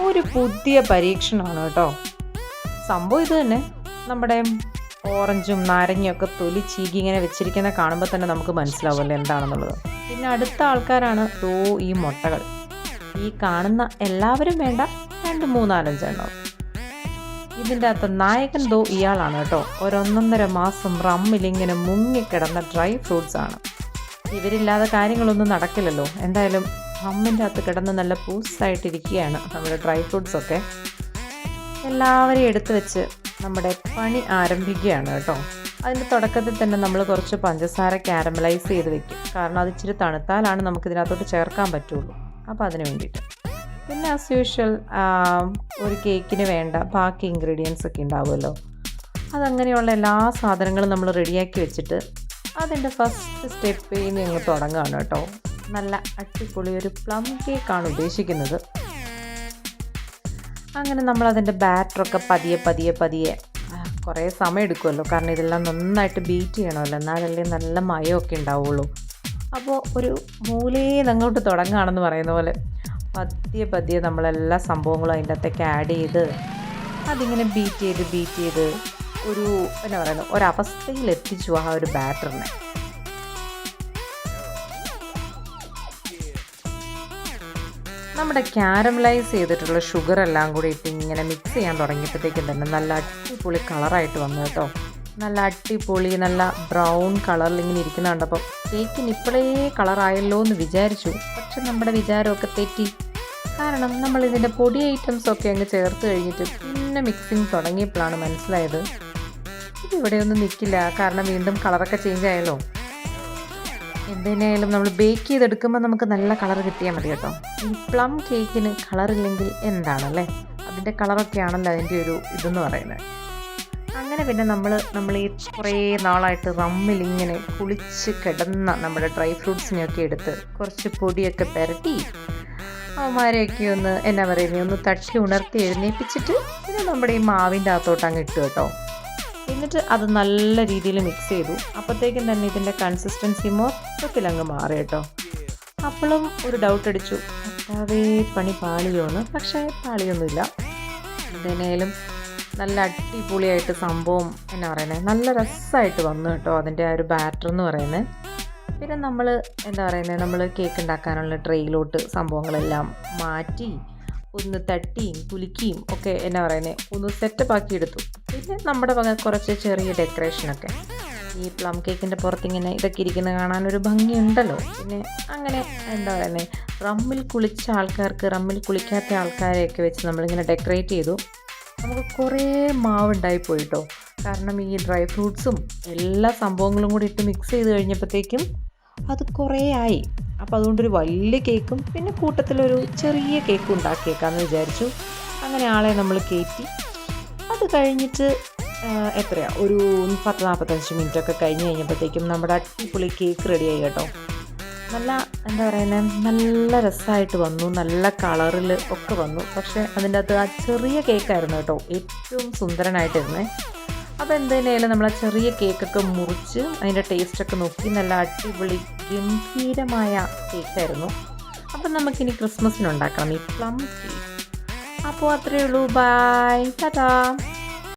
ഒരു പുതിയ പരീക്ഷണമാണ് കേട്ടോ. സംഭവം ഇത് തന്നെ. നമ്മുടെ ഓറഞ്ചും നാരങ്ങയും ഒക്കെ തൊലി ചീകി ഇങ്ങനെ വെച്ചിരിക്കുന്ന കാണുമ്പോൾ തന്നെ നമുക്ക് മനസ്സിലാവുമല്ലോ എന്താണെന്നുള്ളത്. പിന്നെ അടുത്ത ആൾക്കാരാണ് ദോ ഈ മുട്ടകൾ. ഈ കാണുന്ന എല്ലാവരും വേണ്ട രണ്ട് മൂന്നാലഞ്ചെണ്ണം. ഇതിന്റെ അകത്ത് നായകൻ ദോ ഇയാളാണ് കേട്ടോ. ഒരൊന്നൊന്നര മാസം റമ്മിലിങ്ങനെ മുങ്ങിക്കിടന്ന ഡ്രൈ ഫ്രൂട്ട്സ് ആണ്. ഇവരില്ലാതെ കാര്യങ്ങളൊന്നും നടക്കില്ലല്ലോ. എന്തായാലും റമ്മിന്റെ അകത്ത് കിടന്ന് നല്ല പൂസായിട്ടിരിക്കുകയാണ് നമ്മുടെ ഡ്രൈ ഫ്രൂട്ട്സൊക്കെ എല്ലാവരെയും എടുത്തു വെച്ച് നമ്മുടെ പണി ആരംഭിക്കുകയാണ് കേട്ടോ. അതിന്റെ തുടക്കത്തിൽ തന്നെ നമ്മൾ കുറച്ച് പഞ്ചസാര കാരമലൈസ് ചെയ്ത് വെക്കും. കാരണം അത് ഇച്ചിരി തണുത്താലാണ് നമുക്ക് ഇതിനകത്തോട്ട് ചേർക്കാൻ പറ്റുള്ളൂ. അപ്പോൾ അതിന് വേണ്ടിയിട്ട്. പിന്നെ ആസ് യൂഷ്വൽ ഒരു കേക്കിന് വേണ്ട ബാക്കി ഇൻഗ്രീഡിയൻസ് ഒക്കെ ഉണ്ടാവുമല്ലോ. അതങ്ങനെയുള്ള എല്ലാ സാധനങ്ങളും നമ്മൾ റെഡിയാക്കി വെച്ചിട്ട് അതിന്റെ ഫസ്റ്റ് സ്റ്റെപ്പിൽ നിന്ന് ഞങ്ങൾ തുടങ്ങുകയാണ് കേട്ടോ. നല്ല അടിപൊളി ഒരു പ്ലം കേക്കാണ് ഉദ്ദേശിക്കുന്നത്. അങ്ങനെ നമ്മൾ അതിന്റെ ബാറ്ററൊക്കെ പതിയെ പതിയെ പതിയെ കുറേ സമയം എടുക്കുമല്ലോ. കാരണം ഇതെല്ലാം നന്നായിട്ട് ബീറ്റ് ചെയ്യണമല്ലോ. എന്നാലല്ലേ നല്ല മയമൊക്കെ ഉണ്ടാവുള്ളൂ. അപ്പോൾ ഒരു മൂലയിൽ അങ്ങോട്ട് തുടങ്ങുകയാണെന്ന് പറയുന്ന പോലെ പതിയെ പതിയെ നമ്മളെല്ലാ സംഭവങ്ങളും അതിന്റെ അകത്തേക്ക് ആഡ് ചെയ്ത് അതിങ്ങനെ ബീറ്റ് ചെയ്ത് ബീറ്റ് ചെയ്ത് ഒരു എന്നാ പറയുന്നത് ഒരവസ്ഥയിൽ എത്തിച്ചു ആ ഒരു ബാറ്ററിനെ നമ്മുടെ ക്യാരമലൈസ് ചെയ്തിട്ടുള്ള ഷുഗർ എല്ലാം കൂടി ഇട്ട് ഇങ്ങനെ മിക്സ് ചെയ്യാൻ തുടങ്ങിയപ്പോഴത്തേക്കും തന്നെ നല്ല അടിപൊളി കളറായിട്ട് വന്നു കേട്ടോ. നല്ല അടിപൊളി നല്ല ബ്രൗൺ കളറിൽ ഇങ്ങനെ ഇരിക്കുന്ന കണ്ടപ്പോൾ കേക്കിന് ഇപ്പോഴേ കളറായല്ലോ എന്ന് വിചാരിച്ചു. പക്ഷെ നമ്മുടെ വിചാരമൊക്കെ തെറ്റി. കാരണം നമ്മൾ ഇതിന്റെ പൊടി ഐറ്റംസ് ഒക്കെ അങ്ങ് ചേർത്ത് കഴിഞ്ഞിട്ട് പിന്നെ മിക്സിങ് തുടങ്ങിയപ്പോഴാണ് മനസ്സിലായത്. ഇത് ഇവിടെയൊന്നും നിൽക്കില്ല കാരണം വീണ്ടും കളറൊക്കെ ചേഞ്ച് ആയല്ലോ. എന്തിനായാലും നമ്മൾ ബേക്ക് ചെയ്തെടുക്കുമ്പോൾ നമുക്ക് നല്ല കളർ കിട്ടിയാൽ മതി കേട്ടോ. ഈ പ്ലം കേക്കിന് കളറില്ലെങ്കിൽ എന്താണല്ലേ? അതിന്റെ കളറൊക്കെയാണല്ലോ അതിന്റെ ഒരു ഇതെന്ന് പറയുന്നത്. അങ്ങനെ പിന്നെ നമ്മൾ നമ്മൾ ഈ കുറേ നാളായിട്ട് റമ്മിൽ ഇങ്ങനെ കുളിച്ച് കിടന്ന നമ്മുടെ ഡ്രൈ ഫ്രൂട്ട്സിനെയൊക്കെ എടുത്ത് കുറച്ച് പൊടിയൊക്കെ പുരട്ടി അവന്മാരെയൊക്കെ ഒന്ന് എന്നാ പറയുന്നത് ഒന്ന് തട്ടി ഉണർത്തി എഴുന്നേൽപ്പിച്ചിട്ട് പിന്നെ നമ്മുടെ ഈ മാവിന്റെ അകത്തോട്ട് അങ്ങ് ഇട്ടു കേട്ടോ. എന്നിട്ട് അത് നല്ല രീതിയിൽ മിക്സ് ചെയ്തു. അപ്പോഴത്തേക്കും തന്നെ ഇതിന്റെ കൺസിസ്റ്റൻസി മൊത്തത്തിൽ അങ്ങ് മാറി കേട്ടോ. അപ്പോഴും ഒരു ഡൗട്ട് അടിച്ചു. കർത്താവേ പണി പാളിയോന്ന്. പക്ഷേ പാളിയൊന്നുമില്ല. എന്തായാലും നല്ല അടിപൊളിയായിട്ട് സംഭവം എന്നാ പറയുന്നത് നല്ല രസമായിട്ട് വന്നു കേട്ടോ അതിന്റെ ആ ഒരു ബാറ്റർ എന്ന് പറയുന്നത് പിന്നെ നമ്മൾ എന്താ പറയുന്നത് നമ്മൾ കേക്ക് ഉണ്ടാക്കാനുള്ള ട്രെയിലോട്ട് സംഭവങ്ങളെല്ലാം മാറ്റി ഒന്ന് തട്ടിയും കുലുക്കിയും ഒക്കെ എന്നാ പറയുന്നത് ഒന്ന് സെറ്റപ്പ് ആക്കി എടുത്തു പിന്നെ നമ്മുടെ വക കുറച്ച് ചെറിയ ഡെക്കറേഷനൊക്കെ. ഈ പ്ലം കേക്കിന്റെ പുറത്തിങ്ങനെ ഇതൊക്കെ ഇരിക്കുന്ന കാണാനൊരു ഭംഗിയുണ്ടല്ലോ. പിന്നെ അങ്ങനെ എന്താ പറയുന്നത് റമ്മിൽ കുളിച്ച ആൾക്കാർക്ക് റമ്മിൽ കുളിക്കാത്ത ആൾക്കാരെയൊക്കെ വെച്ച് നമ്മളിങ്ങനെ ഡെക്കറേറ്റ് ചെയ്തു. നമുക്ക് കുറേ മാവുണ്ടായി പോയിട്ടോ. കാരണം ഈ ഡ്രൈ ഫ്രൂട്ട്സും എല്ലാ സംഭവങ്ങളും കൂടി ഇട്ട് മിക്സ് ചെയ്ത് കഴിഞ്ഞപ്പോഴത്തേക്കും അത് കുറേ ആയി. അപ്പോൾ അതുകൊണ്ടൊരു വലിയ കേക്കും പിന്നെ കൂട്ടത്തിലൊരു ചെറിയ കേക്കും ഉണ്ടാക്കിയേക്കാമെന്ന് വിചാരിച്ചു. അങ്ങനെ ആളെ നമ്മൾ കയറ്റി അത് കഴിഞ്ഞിട്ട് എത്രയാ? ഒരു പത്ത് നാൽപ്പത്തഞ്ച് മിനിറ്റ് ഒക്കെ കഴിഞ്ഞ് കഴിഞ്ഞപ്പോഴത്തേക്കും നമ്മുടെ അടിപൊളി കേക്ക് റെഡിയായി കേട്ടോ. നല്ല എന്താ പറയുന്നത് നല്ല രസമായിട്ട് വന്നു. നല്ല കളറിൽ ഒക്കെ വന്നു. പക്ഷേ അതിന്റെ അകത്ത് ആ ചെറിയ കേക്കായിരുന്നു കേട്ടോ. ഏറ്റവും സുന്ദരനായിട്ടിരുന്നേ. അപ്പോൾ എന്തായാലും നമ്മൾ ആ ചെറിയ കേക്കൊക്കെ മുറിച്ച് അതിന്റെ ടേസ്റ്റൊക്കെ നോക്കി നല്ല അടിപൊളി ഗംഭീരമായ കേക്കായിരുന്നു. അപ്പം നമുക്കിനി ക്രിസ്മസിന് ഉണ്ടാക്കാം ഈ പ്ലം കേക്ക്. അപ്പോൾ അത്രയേ ഉള്ളൂ. ബൈ. ടാറ്റാ.